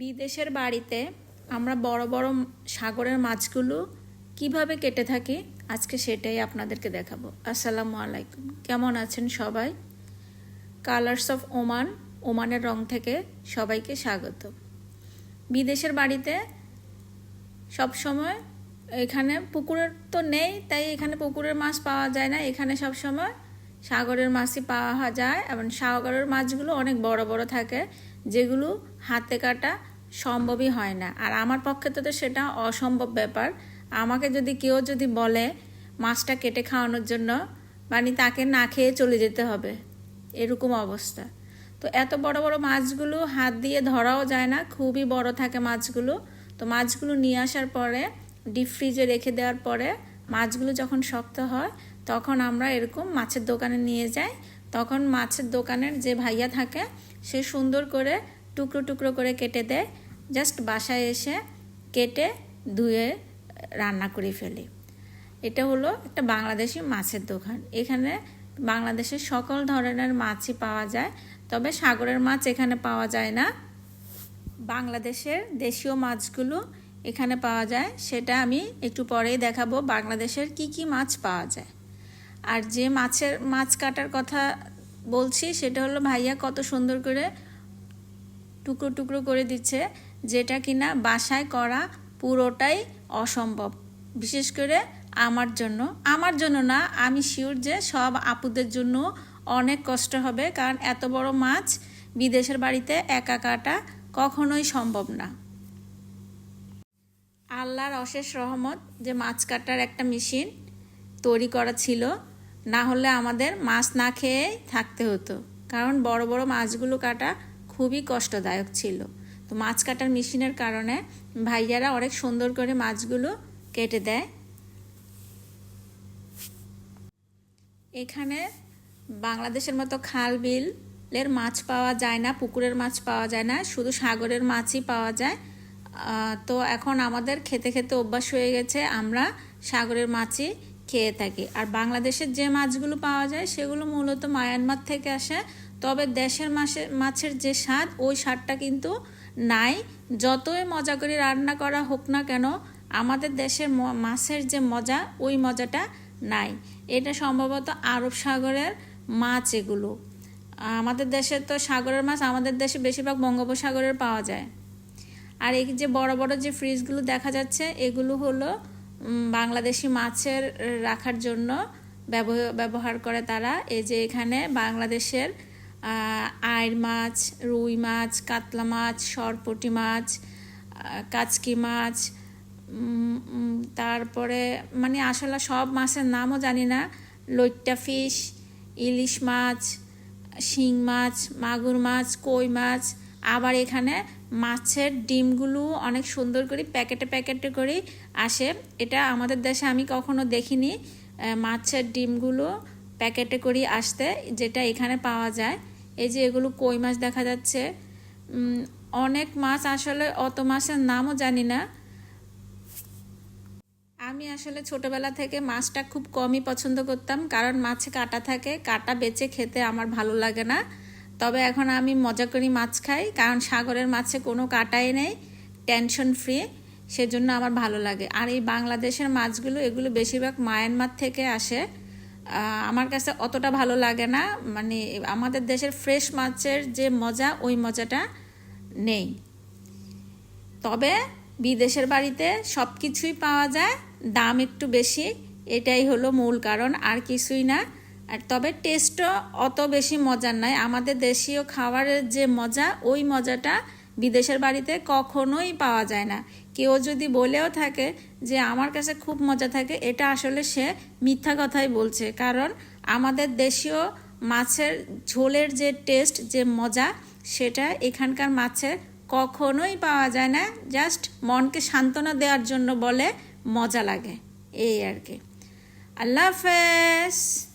বিদেশের বাড়িতে আমরা বড় বড় সাগরের মাছগুলো কীভাবে কেটে থাকি, আজকে সেটাই আপনাদেরকে দেখাবো। আসসালামু আলাইকুম। কেমন আছেন সবাই? কালার্স অফ ওমান ওমানের রং থেকে সবাইকে স্বাগত। বিদেশের বাড়িতে সব সময় এখানে পুকুরের তো নেই, তাই এখানে পুকুরের মাছ পাওয়া যায় না। এখানে সব সময় সাগরের মাছই পাওয়া যায় এবং সাগরের মাছগুলো অনেক বড় বড় থাকে, যেগুলো হাতে কাটা সম্ভবই হয় না। আর আমার পক্ষে তো সেটা অসম্ভব ব্যাপার। আমাকে যদি কেউ যদি বলে মাছটা কেটে খাওয়ানোর জন্য মানে তাকে না খেয়ে চলে যেতে হবে, এরকম অবস্থা। তো এত বড় বড় মাছগুলো হাত দিয়ে ধরাও যায় না, খুবই বড় থাকে মাছগুলো। তো মাছগুলো নিয়ে আসার পরে ডিপ ফ্রিজে রেখে দেওয়ার পরে, মাছগুলো যখন শক্ত হয় তখন আমরা এরকম মাছের দোকানে নিয়ে যাই। তখন মাছের দোকানের যে ভাইয়া থাকে, সে সুন্দর করে টুকরো টুকরো করে কেটে দেয়। জাস্ট বাসায় এসে কেটে ধুয়ে রান্না করে ফেলি। এটা হলো একটা বাংলাদেশি মাছের দোকান। এখানে বাংলাদেশের সকল ধরনের মাছই পাওয়া যায়, তবে সাগরের মাছ এখানে পাওয়া যায় না। বাংলাদেশের দেশীয় মাছগুলো এখানে পাওয়া যায়। সেটা আমি একটু পরেই দেখাবো। বাংলাদেশের কি কি মাছ পাওয়া যায়। আর যে মাছের, মাছ কাটার কথা বলছি, সেটা হলো ভাইয়া কত সুন্দর করে টুকরো টুকরো করে দিচ্ছে, যেটা কিনা বাসায় করা পুরোটাই অসম্ভব। বিশেষ করে আমার জন্য। আমার জন্য না, আমি শিওর যে সব আপুদের জন্য অনেক কষ্ট হবে, কারণ এত বড় মাছ বিদেশের বাড়িতে একা কাটা কখনোই সম্ভব না। আল্লাহর অশেষ রহমত যে মাছ কাটার একটা মেশিন তৈরি করা ছিল। না হলে আমাদের মাছ না খেয়ে থাকতে হতো। কারণ বড় বড় মাছগুলো কাটা খুবই কষ্টদায়ক ছিল। তো মাছ কাটার মেশিনের কারণে ভাইয়ারা অনেক সুন্দর করে মাছগুলো কেটে দেয়। এখানে বাংলাদেশের মতো খাল বিলের মাছ পাওয়া যায় না, পুকুরের মাছ পাওয়া যায় না, শুধু সাগরের মাছই পাওয়া যায়। তো এখন আমাদের খেতে খেতে অভ্যাস হয়ে গেছে, আমরা সাগরের মাছই খেয়ে থাকি। আর বাংলাদেশের যে মাছগুলো পাওয়া যায়, সেগুলো মূলত মায়ানমার থেকে আসে। তবে দেশের মাসে মাছের যে স্বাদ, ওই স্বাদটা কিন্তু নাই। যতই মজা করে রান্না করা হোক না কেন, আমাদের দেশের মাছের যে মজা, ওই মজাটা নাই। এটা সম্ভবত আরব সাগরের মাছ এগুলো। আমাদের দেশে তো সাগরের মাছ, আমাদের দেশে বেশিরভাগ বঙ্গোপসাগরের পাওয়া যায়। আর এই যে বড় বড় যে ফ্রিজগুলো দেখা যাচ্ছে, এগুলো হলো বাংলাদেশি মাছের রাখার জন্য ব্যবহার করে তারা। এই যে এখানে বাংলাদেশের আয়ের মাছ, রুই মাছ, কাতলা মাছ, সরপটি মাছ কাচকি মাছ তারপরে মানে আসলে সব মাছের নামও জানি না। লইট্টা ফিশ, ইলিশ মাছ, শিং মাছ, মাগুর মাছ, কই মাছ আবার এখানে মাছের ডিমগুলো অনেক সুন্দর করে প্যাকেটে প্যাকেটে করে আসে। এটা আমাদের দেশে আমি কখনো দেখিনি মাছের ডিমগুলো প্যাকেটে করে আসতে, যেটা এখানে পাওয়া যায়। এই যে এগুলো কই মাছ দেখা যাচ্ছে। অনেক মাছ আসলে অত মাছের নামও জানি না। আমি আসলে ছোটবেলা থেকে মাছটা খুব কমই পছন্দ করতাম, কারণ মাছে কাটা থাকে, কাটা বেচে খেতে আমার ভালো লাগে না। তবে এখন আমি মজা করি মাছ খাই, কারণ সাগরের মাছে কোনো কাটাই নেই টেনশন ফ্রি সেজন্য আমার ভালো লাগে। আর এই বাংলাদেশের মাছগুলো, এগুলো বেশিরভাগ মায়ানমার থেকে আসে। আমার কাছে অতটা ভালো লাগে না মানে আমাদের দেশের ফ্রেশ মাছের যে মজা, ওই মজাটা নেই। তবে বিদেশের বাড়িতে সব কিছুই পাওয়া যায়, দাম একটু বেশি, এটাই হলো মূল কারণ, আর কিছুই না। আর তবে টেস্টও অত বেশি মজার নয়। আমাদের দেশীয় খাবারের যে মজা, ওই মজাটা বিদেশের বাড়িতে কখনোই পাওয়া যায় না। কেউ যদি বলেও থাকে যে আমার কাছে খুব মজা থাকে, এটা আসলে সে মিথ্যা কথাই বলছে। কারণ আমাদের দেশীয় মাছের ঝোলের যে টেস্ট যে মজা, সেটা এখানকার মাছের কখনোই পাওয়া যায় না। জাস্ট মনকে সান্ত্বনা দেওয়ার জন্য বলে মজা লাগে। এই আর কি। আল্লাহ হাফেজ।